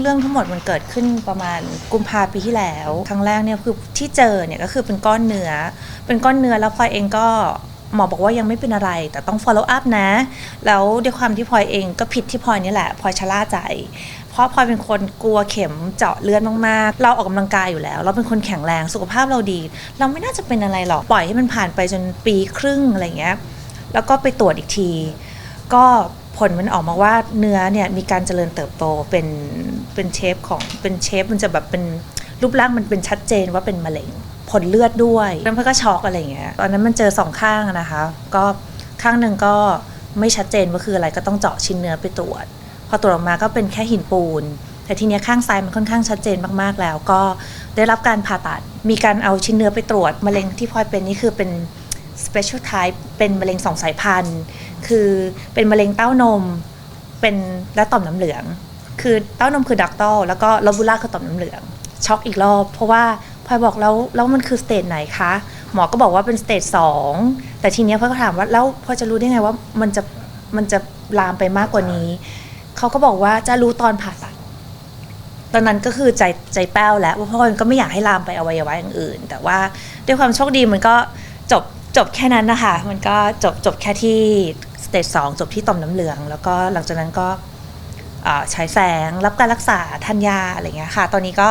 เรื่องทั้งหมดมันเกิดขึ้นประมาณกุมภาปีที่แล้ว ครั้งแรกเนี่ยคือที่เจอเนี่ยก็คือเป็นก้อนเนื้อ เป็นก้อนเนื้อแล้วพลอยเองก็หมอบอกว่ายังไม่เป็นอะไร แต่ต้อง follow up นะ แล้วด้วยความที่พลอยเองก็ผิดที่พลอยนี่แหละพลอยชะล่าใจ เพราะพลอยเป็นคนกลัวเข็มเจาะเลือดมากๆ เราออกกำลังกายอยู่แล้ว เราเป็นคนแข็งแรงสุขภาพเราดี เราไม่น่าจะเป็นอะไรหรอกปล่อยให้มันผ่านไปจนปีครึ่งอะไรเงี้ยแล้วก็ไปตรวจอีกที ก็ ผลมันออกมาว่าเนื้อเนี่ยมีการเจริญเติบโตเป็นเป็นเชฟของเป็นเชฟมันจะแบบเป็นรูปร่างมันเป็นชัดเจนว่าเป็นมะเร็งผลเลือดด้วยแล้วมันก็ช็อกอะไรอย่างเงี้ยตอนนั้นมันเจอสองข้างนะคะ ก็ข้างหนึ่งก็ไม่ชัดเจนว่าคืออะไรก็ต้องเจาะชิ้นเนื้อไปตรวจ พอตรวจออกมาก็เป็นแค่หินปูน แต่ทีเนี้ยข้างซ้ายมันค่อนข้างชัดเจนมากๆแล้ว ก็ได้รับการผ่าตัดมีการเอาชิ้นเนื้อไปตรวจมะเร็งที่พลอยเป็นนี่คือเป็น special type เป็นมะเร็งสองสายพันธุ์ คือเป็นมะเร็งเต้านม เป็นและต่อมน้ำเหลือง คือเต้านมคือดักตอลแล้วก็ลอบูล่าคือต่อมน้ำเหลือง ช็อกอีกรอบ เพราะว่าพลอยบอกแล้วแล้วมันคือสเตจไหนคะ หมอก็บอกว่าเป็นสเตจสองแต่ทีเนี้ยพลอยก็ถามว่าแล้วพลอยจะรู้ได้ไงว่ามันจะมันจะลามไปมากกว่านี้ เขาก็บอกว่าจะรู้ตอนผ่าตัด ตอนนั้นก็คือใจใจแป้วแล้วเพราะว่ามันก็ไม่อยากให้ลามไปอวัยวะอย่างอื่น แต่ว่าด้วยความโชคดีมันก็จบ จบแค่นั้นนะคะ มันก็จบจบแค่ที่สเตจสองจบที่ต่อมน้ำเหลือง แล้วก็หลังจากนั้นก็อ่าใช้แสงรับการรักษาทานยาอะไรเงี้ยค่ะ ตอนนี้ก็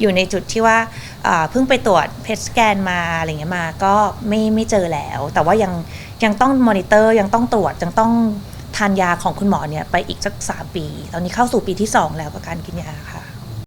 อยู่ในจุดที่ว่าอ่าเพิ่งไปตรวจเพชสแกนมาอะไรเงี้ยมาก็ไม่ไม่เจอแล้ว แต่ว่ายังยังต้องมอนิเตอร์ยังต้องตรวจยังต้องทานยาของคุณหมอเนี่ยไปอีกสักสามปี ตอนนี้เข้าสู่ปีที่สองแล้วกับการกินยาค่ะ